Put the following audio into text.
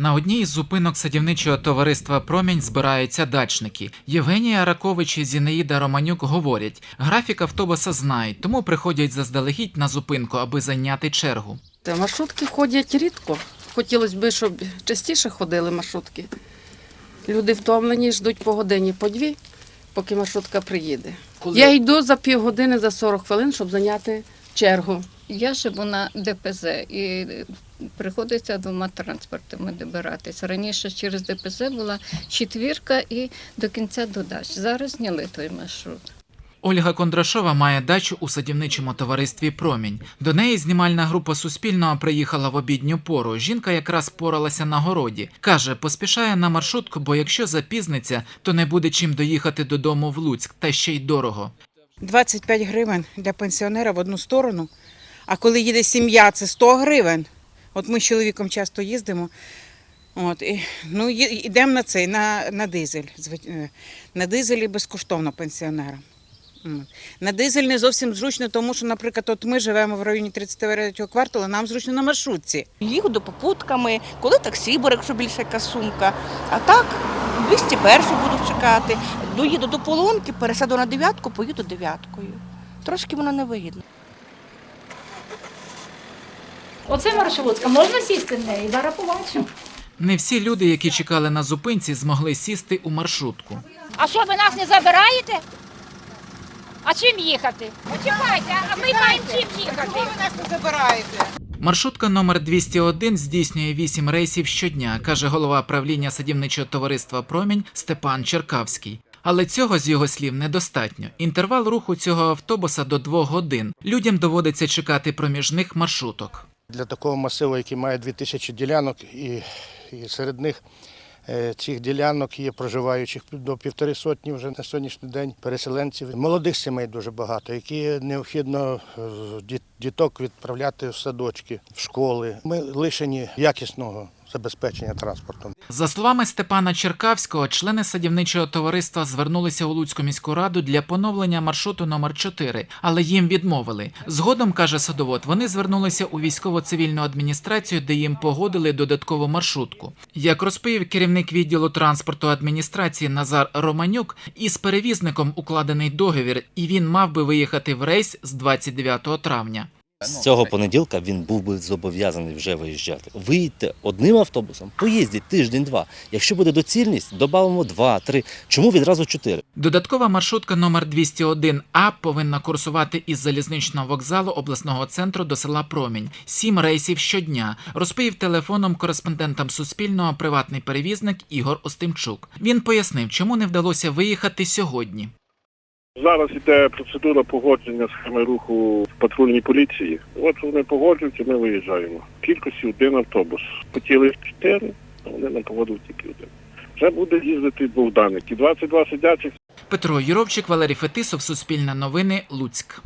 На одній із зупинок садівничого товариства Промінь збираються дачники. Євгенія Ракович і Зінаїда Романюк говорять, графік автобуса знають, тому приходять заздалегідь на зупинку, аби зайняти чергу. Та маршрутки ходять рідко. Хотілося б, щоб частіше ходили маршрутки. Люди втомлені, ждуть по годині, по дві, поки маршрутка приїде. Я йду за півгодини, за 40 хвилин, щоб зайняти чергу. Я живу на ДПЗ і приходиться двома транспортами добиратися. Раніше через ДПЗ була четвірка і до кінця до дач. Зараз зняли той маршрут. Ольга Кондрашова має дачу у садівничому товаристві Промінь. До неї знімальна група Суспільного приїхала в обідню пору. Жінка якраз поралася на городі. Каже, поспішає на маршрутку, бо якщо запізниться, то не буде чим доїхати додому в Луцьк, та ще й дорого. 25 гривень для пенсіонера в одну сторону. А коли їде сім'я, це 100 гривень. От ми з чоловіком часто їздимо. От, і, ну, йдемо на цей, на, на дизель. е, На дизелі безкоштовно пенсіонерам. На дизель не зовсім зручно, тому що, наприклад, от ми живемо в районі 33-го кварталу, нам зручно на маршрутці. Їду попутками, коли таксі бере, якщо більше яка сумка. А так, 201 буду чекати. Доїду до полонки, пересяду на дев'ятку, поїду дев'яткою. Трошки воно невигідно. Оце маршрутка, можна сісти в неї? Зараз побачимо. Не всі люди, які чекали на зупинці, змогли сісти у маршрутку. А що, ви нас не забираєте? А чим їхати? Почекайте, а ми маємо чим їхати. ви нас не забираєте? Маршрутка номер 201 здійснює 8 рейсів щодня, каже голова правління садівничого товариства Промінь Степан Черкавський. Але цього з його слів недостатньо. Інтервал руху цього автобуса до 2 годин. Людям доводиться чекати проміжних маршруток. Для такого масиву, який має 2000 ділянок, і, і серед них е, цих ділянок є проживаючих до півтори сотні вже на сьогоднішній день переселенців. Молодих сімей дуже багато, які необхідно е, діток відправляти в садочки, в школи. Ми лишені якісного забезпечення транспортом. За словами Степана Черкавського, члени садівничого товариства звернулися у Луцьку міську раду для поновлення маршруту номер 4 але їм відмовили. Згодом каже садовод, вони звернулися у військово-цивільну адміністрацію, де їм погодили додаткову маршрутку. Як розповів керівник відділу транспорту адміністрації Назар Романюк, із перевізником укладений договір, і він мав би виїхати в рейс з 29 травня. З цього понеділка він був би зобов'язаний вже виїжджати. Виїдьте одним автобусом, поїздіть тиждень-два. Якщо буде доцільність, додамо два, три. Чому відразу чотири? Додаткова маршрутка номер 201А повинна курсувати із залізничного вокзалу обласного центру до села Промінь. Сім рейсів щодня. Розповів телефоном кореспондентам Суспільного приватний перевізник Ігор Остимчук. Він пояснив, чому не вдалося виїхати сьогодні. Зараз іде процедура погодження схеми руху в патрульній поліції. От вони погоджуються, ми виїжджаємо. Кількості один автобус. Хотіли чотири, а вони нам погодили тільки один. Вже буде їздити Богданик. І 22 сидячих Петро Юровчик, Валерій Фетисов, Суспільне новини, Луцьк.